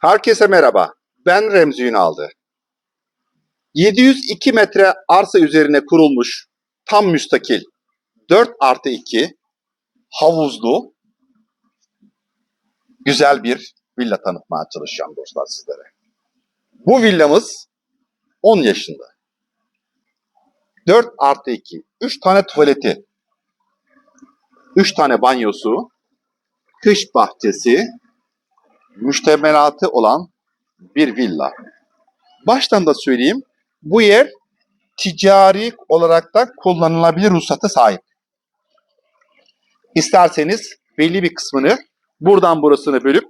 Herkese merhaba. Ben Remzi Ünaldı. 702 metre arsa üzerine kurulmuş tam müstakil 4 artı 2 havuzlu güzel bir villa tanıtmaya çalışacağım dostlar sizlere. Bu villamız 10 yaşında. 4 artı 2. 3 tane tuvaleti. 3 tane banyosu. Kış bahçesi. Müştemelatı olan bir villa. Baştan da söyleyeyim. Bu yer ticari olarak da kullanılabilir ruhsatı sahip. İsterseniz belli bir kısmını buradan burasını bölüp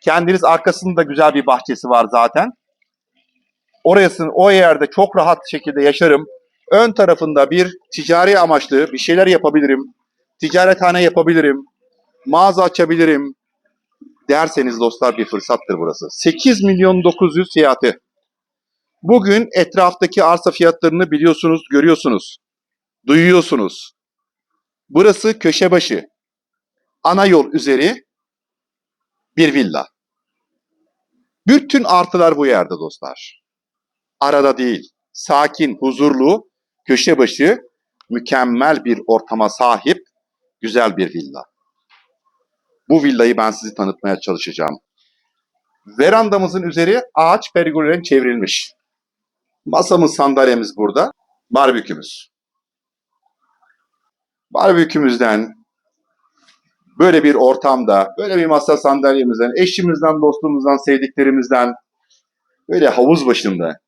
kendiniz arkasında güzel bir bahçesi var zaten. Orasını o yerde çok rahat şekilde yaşarım. Ön tarafında bir ticari amaçlı bir şeyler yapabilirim. Ticarethane yapabilirim. Mağaza açabilirim. Derseniz dostlar bir fırsattır burası. 8 milyon 900 fiyatı. Bugün etraftaki arsa fiyatlarını biliyorsunuz, görüyorsunuz. Duyuyorsunuz. Burası köşe başı. Ana yol üzeri bir villa. Bütün artılar bu yerde dostlar. Arada değil. Sakin, huzurlu, köşe başı, mükemmel bir ortama sahip güzel bir villa. Bu villayı ben sizi tanıtmaya çalışacağım. Verandamızın üzeri ağaç pergolen çevrilmiş. Masamız, sandalyemiz burada. Barbekümüz. Barbekümüzden böyle bir ortamda, böyle bir masa sandalyemizden, eşimizden, dostumuzdan, sevdiklerimizden böyle havuz başında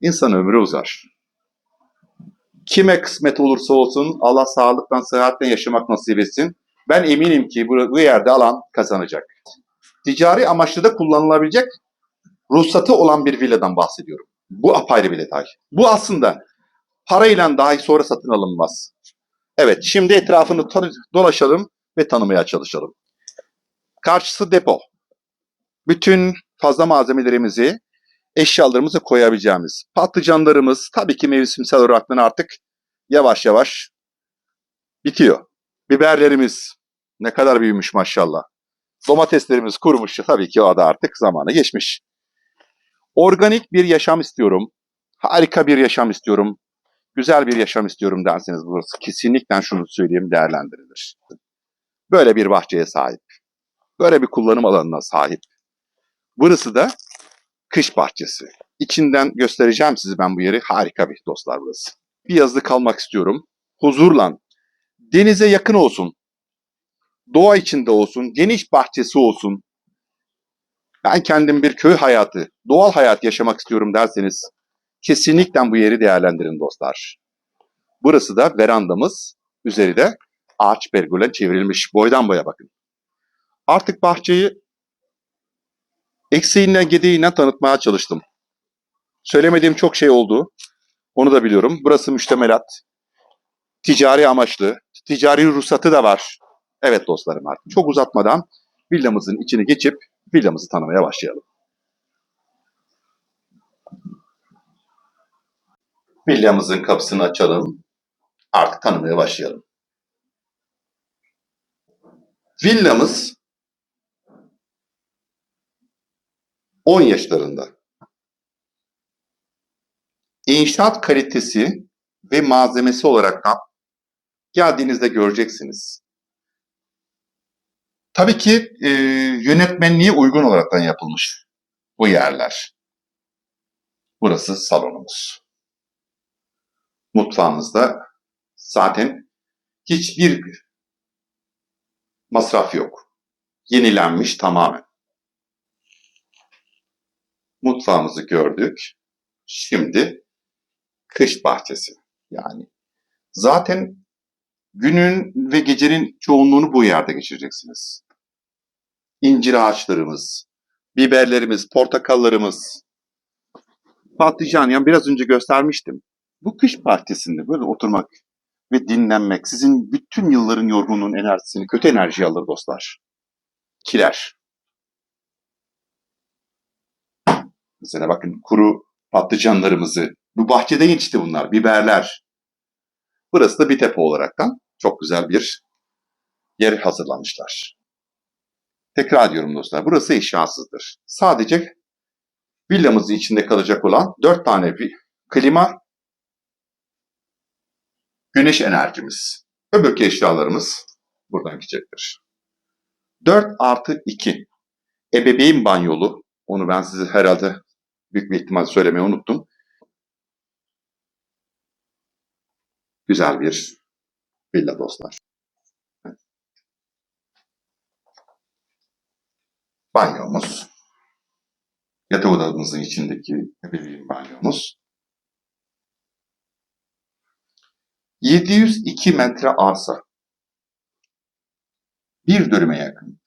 insan ömrü uzar. Kime kısmet olursa olsun Allah sağlıktan, sıhhatle yaşamak nasip etsin. Ben eminim ki bu, bu yerde alan kazanacak. Ticari amaçlı da kullanılabilecek ruhsatı olan bir villadan bahsediyorum. Bu apayrı bir detay. Bu aslında parayla dahi sonra satın alınmaz. Evet, şimdi etrafını dolaşalım ve tanımaya çalışalım. Karşısı depo. Bütün fazla malzemelerimizi, eşyalarımızı koyabileceğimiz. Patlıcanlarımız tabii ki mevsimsel olarak artık yavaş yavaş bitiyor. Biberlerimiz ne kadar büyümüş maşallah. Domateslerimiz kurumuş. Tabii ki o da artık zamanı geçmiş. Organik bir yaşam istiyorum. Harika bir yaşam istiyorum. Güzel bir yaşam istiyorum derseniz burası kesinlikle şunu söyleyeyim değerlendirilir. Böyle bir bahçeye sahip. Böyle bir kullanım alanına sahip. Burası da kış bahçesi. İçinden göstereceğim size ben bu yeri. Harika bir dostlar burası. Bir yazlık kalmak istiyorum. Huzurla. Denize yakın olsun. Doğa içinde olsun. Geniş bahçesi olsun. Ben kendim bir köy hayatı, doğal hayat yaşamak istiyorum derseniz kesinlikle bu yeri değerlendirin dostlar. Burası da verandamız. Üzeri de ağaç pergola çevrilmiş. Boydan boya bakın. Artık bahçeyi eksiğinden gediğinden tanıtmaya çalıştım. Söylemediğim çok şey oldu. Onu da biliyorum. Burası müştemelat. Ticari amaçlı. Ticari ruhsatı da var. Evet dostlarım artık. Çok uzatmadan villamızın içini geçip villamızı tanımaya başlayalım. Villamızın kapısını açalım. Artık tanımaya başlayalım. Villamız 10 yaşlarında. İnşaat kalitesi ve malzemesi olarak geldiğinizde göreceksiniz. Tabii ki e, yönetmenliğe uygun olaraktan yapılmış bu yerler. Burası salonumuz. Mutfağımızda zaten hiçbir masraf yok. Yenilenmiş tamamen. Mutfağımızı gördük. Şimdi kış bahçesi. Yani zaten günün ve gecenin çoğunluğunu bu yerde geçireceksiniz. İncir ağaçlarımız, biberlerimiz, portakallarımız, patlıcan yani biraz önce göstermiştim. Bu kış bahçesinde böyle oturmak ve dinlenmek sizin bütün yılların yorgunluğun enerjisini, kötü enerji alır dostlar. Kiler. Mesela bakın kuru patlıcanlarımızı, bu bahçede yetişti bunlar, biberler. Burası da bir tepe olaraktan çok güzel bir yer hazırlamışlar. Tekrar diyorum dostlar. Burası eşyasızdır. Sadece villamızın içinde kalacak olan dört tane vi- klima, güneş enerjimiz. Öbürki eşyalarımız buradan gidecektir. 4 artı 2. Ebeveyn banyolu. Onu ben size herhalde büyük bir ihtimal söylemeyi unuttum. Güzel bir villa dostlar. Banyomuz. Yatak odamızın içindeki ebeveyn banyomuz. 702 metre arsa. Bir dönüme yakın.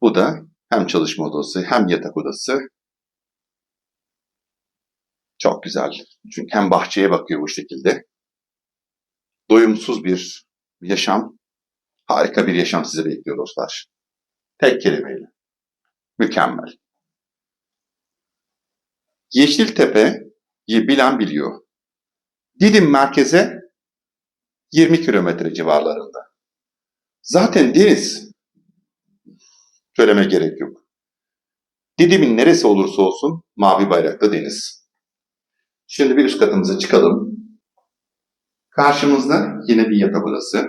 Bu da hem çalışma odası hem yatak odası. Çok güzel. Çünkü hem bahçeye bakıyor bu şekilde. Doyumsuz bir yaşam, harika bir yaşam sizi bekliyor dostlar. Tek kelimeyle. Mükemmel. Yeşiltepe'yi bilen biliyor. Didim merkeze 20 kilometre civarlarında. Zaten deniz söyleme gerek yok. Didim'in neresi olursa olsun mavi bayraklı deniz. Şimdi bir üst katımıza çıkalım. Karşımızda yine bir yatak odası.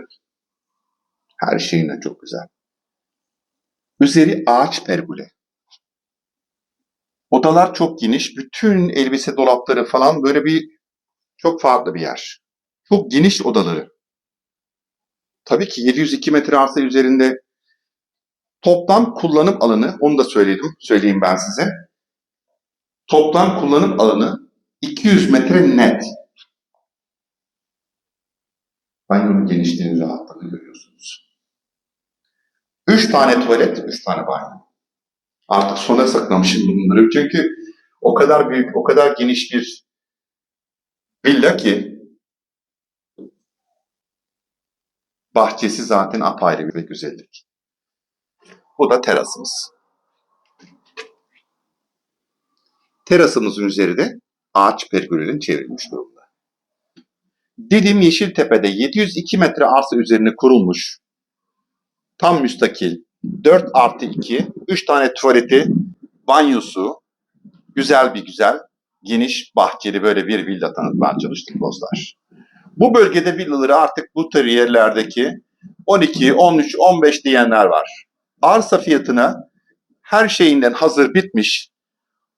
Her şeyine çok güzel. Üzeri ağaç pergole. Odalar çok geniş. Bütün elbise dolapları falan böyle bir çok farklı bir yer. Çok geniş odaları. Tabii ki 702 metre arsa üzerinde toplam kullanım alanı, onu da söyledim, söyleyeyim ben size. Toplam kullanım alanı 200 metre net. Banyonun genişliğini rahatlığını görüyorsunuz. 3 tane tuvalet, 3 tane banyo. Artık sona saklamışım bunları çünkü o kadar büyük, o kadar geniş bir villa ki bahçesi zaten apayrı bir güzellik. Bu da terasımız. Terasımızın üzeri de ağaç pergolünün çevrilmiş durumda. Didim Yeşiltepe'de 702 metre arsa üzerine kurulmuş tam müstakil 4 artı 2, 3 tane tuvaleti, banyosu, güzel bir güzel, geniş bahçeli böyle bir villa tanıtmaya çalıştık dostlar. Bu bölgede villaları artık bu tür yerlerdeki 12, 13, 15 diyenler var. Arsa fiyatına her şeyinden hazır bitmiş,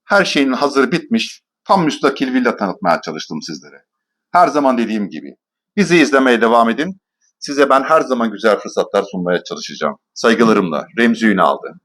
her şeyin hazır bitmiş tam müstakil villa tanıtmaya çalıştım sizlere. Her zaman dediğim gibi bizi izlemeye devam edin. Size ben her zaman güzel fırsatlar sunmaya çalışacağım. Saygılarımla Remzi Ünal'dı.